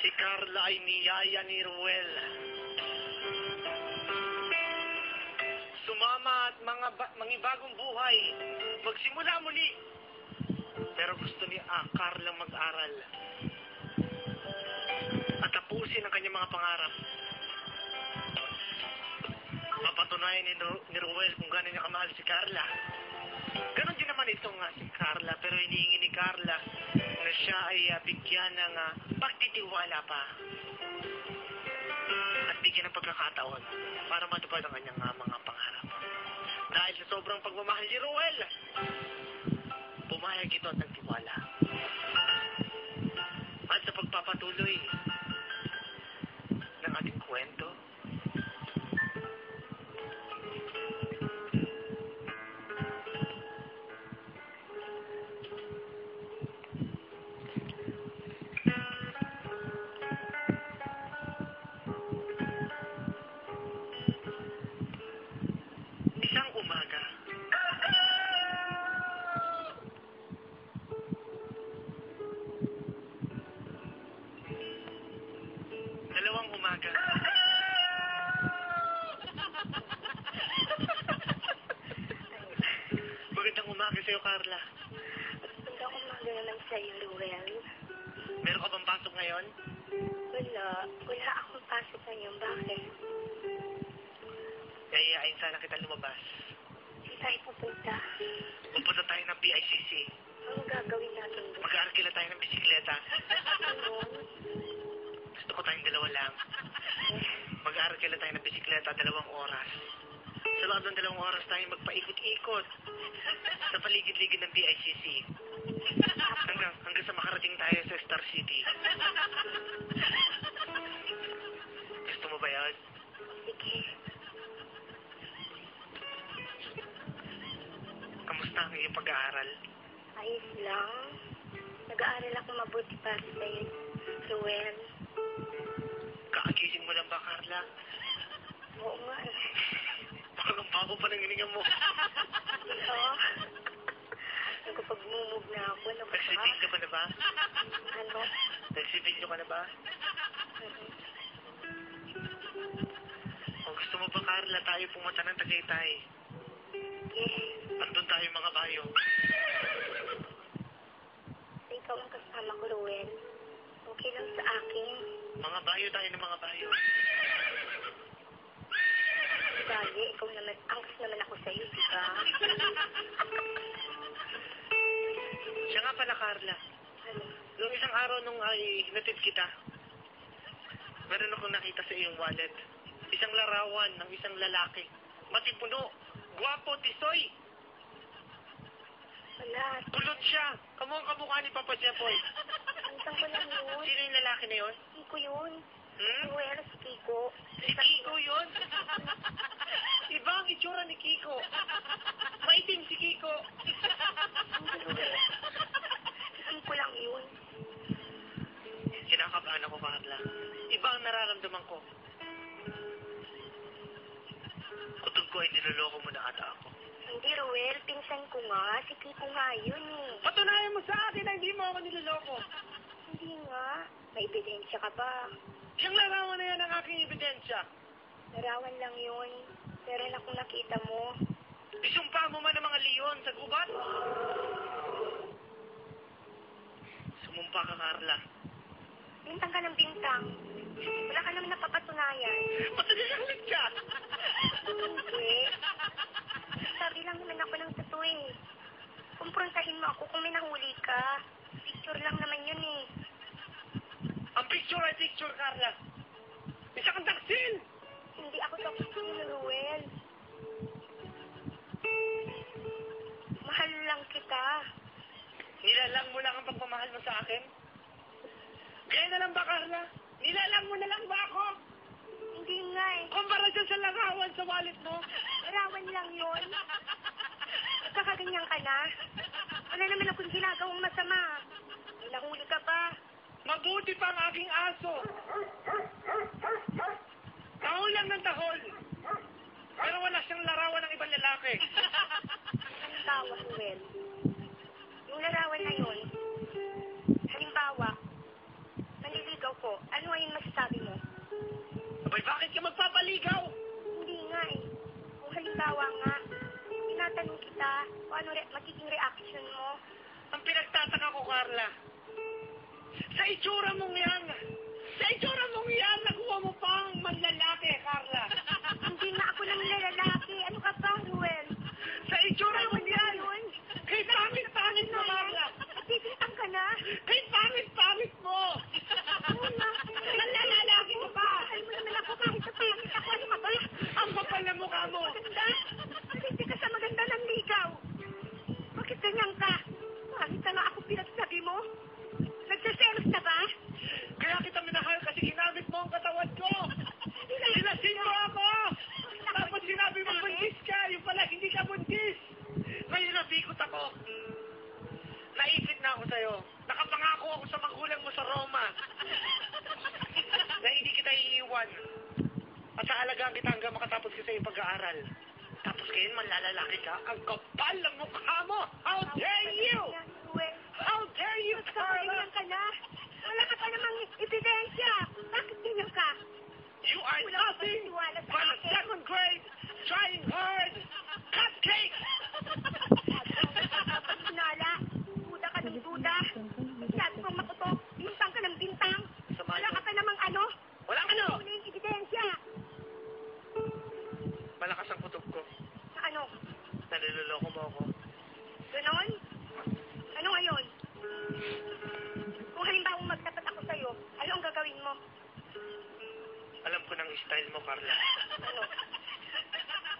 ay niyaya ni Ruel. Sumama at mga ba- mangibagong buhay. Magsimula muli. Pero gusto ni ah, Carla mag-aral. At tapusin ang kanyang mga pangarap. Mapatunayan ni, Ru- ni Ruel kung gano'n niya kamahal si Carla. Ganon din naman ito nga si Carla, pero hinihingi ni Carla na siya ay ah, bigyan ng ah, pagtitiwala pa. At bigyan ng pagkakataon para matupad ang kanyang ah, mga pangarap. Dahil sa sobrang pagmamahal ni Ruel, pumayag ito at nagtiwala. At sa pagpapatuloy sa'yo, Carla. Magandang umaga naman sa'yo, Ruel. Meron ka bang pasok ngayon? Wala. Wala akong pasok ngayon. Bakit? Yayayain sana kita lumabas. Hindi tayo pupunta. Pupunta tayo ng PICC. Anong gagawin natin doon? Mag-aarkila tayo ng bisikleta. Ano? Gusto ko tayong dalawa lang. Mag-aarkila tayo ng bisikleta dalawang oras. Sa loob ng dalawang oras tayo magpaikot-ikot sa paligid-ligid ng PICC. Hanggang, hanggang sa makarating tayo sa Star City. Gusto mo ba yun? Sige. Kamusta ang iyong pag-aaral? Ayos lang. Nag-aaral ako mabuti para sa'yo, Ruel. Kakagising mo lang ba, Carla? Oo nga eh. Bago pa ng hininga mo. Oo. Nagpag-move na ako. Ano ba? Nagsibilyo ka na ba? Ano? Nagsibilyo ka na ba? O gusto mo ba, Carla, tayo pumunta ng Tagaytay? Yes. Andun tayo mga bayo. Ikaw ang kasama ko, Ruel. Okay lang sa akin. Mga bayo tayo ng mga bayo. Lagi, ikaw naman, angkas naman ako sa'yo, di ba? Siya nga pala, Carla. Ano? Noong isang araw nung ay hinatid kita, meron akong nakita sa iyong wallet. Isang larawan ng isang lalaki. Matipuno. Guwapo, tisoy. Wala. Kulot siya. Kamukhang kamukha ni Papa Jepoy. Antang ko lang yun. Sino yung lalaki na yun? Kiko yun. Hmm? Ruel, si Kiko. Si Kiko yun. Iba ang itsura ni Kiko. Maitim si Kiko. Hindi, Ruel. Si Kiko lang yun. Kinakabahan ako, Carla. Iba ang nararamdaman ko. Kutog ko ay niloloko mo na ata ako. Hindi, Ruel. Pinsan ko nga. Si Kiko nga yun eh. Patunayan mo sa akin na hindi mo ako niloloko. Hindi nga. May ebidensya ka ba? Yung larawan na yan ang aking ebidensya. Larawan lang yun. Pero na kung nakita mo. Isumpa mo man ang mga leon sa gubat. Sumumpa ka, Carla. Bintang ka ng bintang. Wala ka naman napapatunayan. Patagalit ka! Hindi. Sabi lang naman ako ng totoo eh. Kumprontahin mo ako kung may nahuli ka. Picture lang naman yun eh. Ang picture ay picture, Carla. Isa kang taksil! Hindi ako ni Ruel. Mahal lang kita. Nilalang mo lang ang pagmamahal mo sa akin? Kaya na lang ba, Carla? Nilalang mo na lang ba ako? Hindi nga eh. Kumpara dyan sa larawan sa wallet mo? Larawan lang yun. Kakaganyan ka na. Wala naman akong ginagawang masama. Nahuli ka pa. Mabuti pa ang aking aso. Tahol lang ng tahol. Pero wala siyang larawan ng ibang lalaki. ka, kung ano re- magiging reaction mo. Ang pinagtataka ko, Carla, sa itsura mong yan, sa itsura mo nag-aaral. Tapos ngayon manlalalaki ka, ang kapal ng mukha mo! How dare you! niloloko mo ako. Ganon? Ano ngayon? Kung halimbawa magtapat ako sa'yo, ano ang gagawin mo? Alam ko ng style mo, Carla. ano?